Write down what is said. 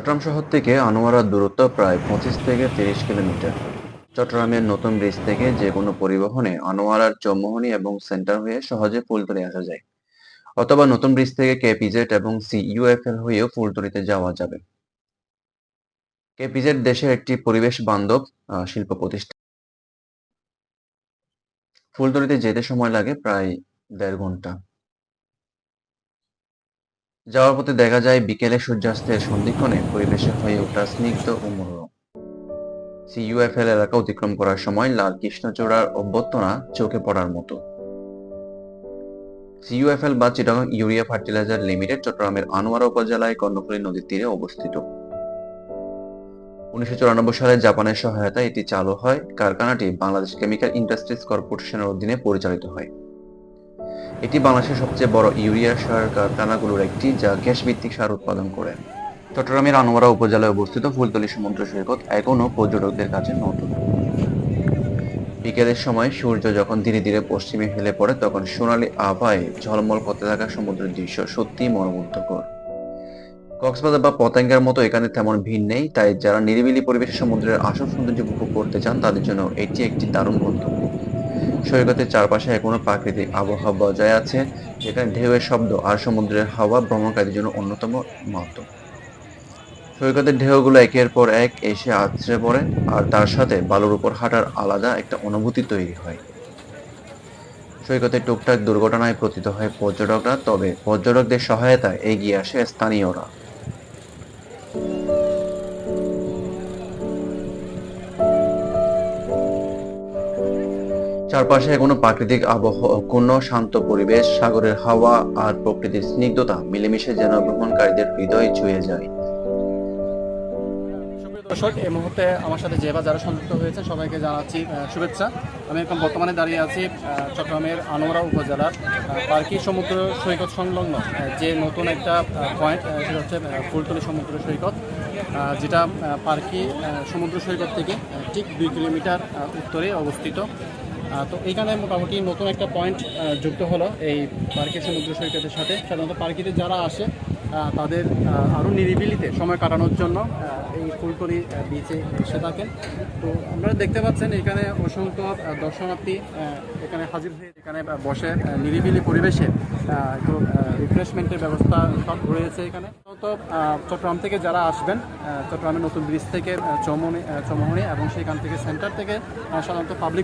চট্টগ্রাম শহর থেকে আনোয়ারার দূরত্ব প্রায় পঁচিশ থেকে তিরিশ কিলোমিটার। চট্টগ্রামের নতুন ব্রিজ থেকে যে কোনো পরিবহনে আনোয়ারার চৌমোহনী এবং সেন্টার হয়ে সহজে ফুলতলি আসা যায়। অথবা নতুন ব্রিজ থেকে কেপিজেড এবং সিইউএফএল হয়েও ফুলতলিতে যাওয়া যাবে। কেপিজেড দেশের একটি পরিবেশ বান্ধব শিল্প প্রতিষ্ঠান। ফুলতলিতে যেতে সময় লাগে প্রায় দেড় ঘণ্টা। যাওয়ার পথে দেখা যায় বিকেলে সূর্যাস্তের সন্ধিক্ষণে পরিবেশে হয়ে ওঠা স্নিগ্ধ ও মনোরম। সিইউএফএল এলাকা অতিক্রম করার সময় লাল কৃষ্ণচূড়ার অভ্যর্থনা চোখে পড়ার মতো। সিইউএফএল বা চিটাগাং ইউরিয়া ফার্টিলাইজার লিমিটেড চট্টগ্রামের আনোয়ারা উপজেলায় কর্ণফুলী নদীর তীরে অবস্থিত। উনিশশো চুরানব্বই সালে জাপানের সহায়তায় এটি চালু হয়। কারখানাটি বাংলাদেশ কেমিক্যাল ইন্ডাস্ট্রিজ কর্পোরেশনের অধীনে পরিচালিত হয়। এটি বাংলাদেশের সবচেয়ে বড় ইউরিয়া সার কারখানাগুলোর একটি, যা গ্যাস ভিত্তিক সার উৎপাদন করে। চট্টগ্রামের আনোয়ারা উপজেলায় অবস্থিত ফুলতলি সমুদ্র সৈকত এখনও পর্যটকদের কাছে নতুন। বিকেলের সময় সূর্য যখন ধীরে ধীরে পশ্চিমে হেলে পড়ে, তখন সোনালি আভায় ঝলমল করতে থাকা সমুদ্রের দৃশ্য সত্যিই মনোমুগ্ধকর। কক্সবাজার বা পতেঙ্গার মতো এখানে তেমন ভিড় নেই, তাই যারা নিরিবিলি পরিবেশে সমুদ্রের আসল সৌন্দর্য উপভোগ করতে চান, তাদের জন্য এটি একটি দারুণ গন্তব্য সৈকতের চারপাশে এখনও প্রাকৃতিক আবহাওয়া বজায় আছে, যেখানে ঢেউয়ের শব্দ আর সমুদ্রের হাওয়া ভ্রমণকারীদের জন্য অন্যতম মাধ্যম সৈকতের ঢেউগুলো একের পর এক এসে আছড়ে পড়ে, আর তার সাথে বালুর উপর হাঁটার আলাদা একটা অনুভূতি তৈরি হয়। সৈকতে টুকটাক দুর্ঘটনায় পতিত হয় পর্যটকরা, তবে পর্যটকদের সহায়তায় এগিয়ে আসে স্থানীয়রা। চারপাশে কোনো প্রাকৃতিক আবহাওয়া কোনো শান্ত পরিবেশ, সাগরের হাওয়া আর প্রকৃতির স্নিগ্ধতা মিলেমিশে যেন ভ্রমণকারীদের হৃদয় ছুঁয়ে যায়। দর্শক, এই মুহূর্তে আমার সাথে যেবা যারা সংযুক্ত হয়েছে সবাইকে জানাচ্ছি শুভেচ্ছা। আমি এখন বর্তমানে দাঁড়িয়ে আছি চট্টগ্রামের আনোয়ারা উপজেলার পার্কি সমুদ্র সৈকত সংলগ্ন যে নতুন একটা পয়েন্ট সেটা হচ্ছে ফুলতলি সমুদ্র সৈকত যেটা পার্কি সমুদ্র সৈকত থেকে ঠিক দুই কিলোমিটার উত্তরে অবস্থিত। তো এইখানে মোটামুটি নতুন একটা পয়েন্ট যুক্ত হলো এই পার্কি সমুদ্র সৈকতের সাথে। সাধারণত পার্কিতে যারা আসে তাদের আরও নিরিবিলিতে সময় কাটানোর জন্য এই ফুলকলি বিচে এসে থাকেন। তো আপনারা দেখতে পাচ্ছেন এখানে অসংখ্য দর্শনার্থী এখানে হাজির হয়ে এখানে বসে নিরিবিলি পরিবেশে একটু রিফ্রেশমেন্টের ব্যবস্থা সব রয়েছে এখানে। তো চট্টগ্রাম থেকে যারা আসবেন চট্টগ্রামের নতুন ব্রিজ থেকে চৌমনি আহ, এবং সেখান থেকে সেন্টার থেকে সাধারণত পাবলিক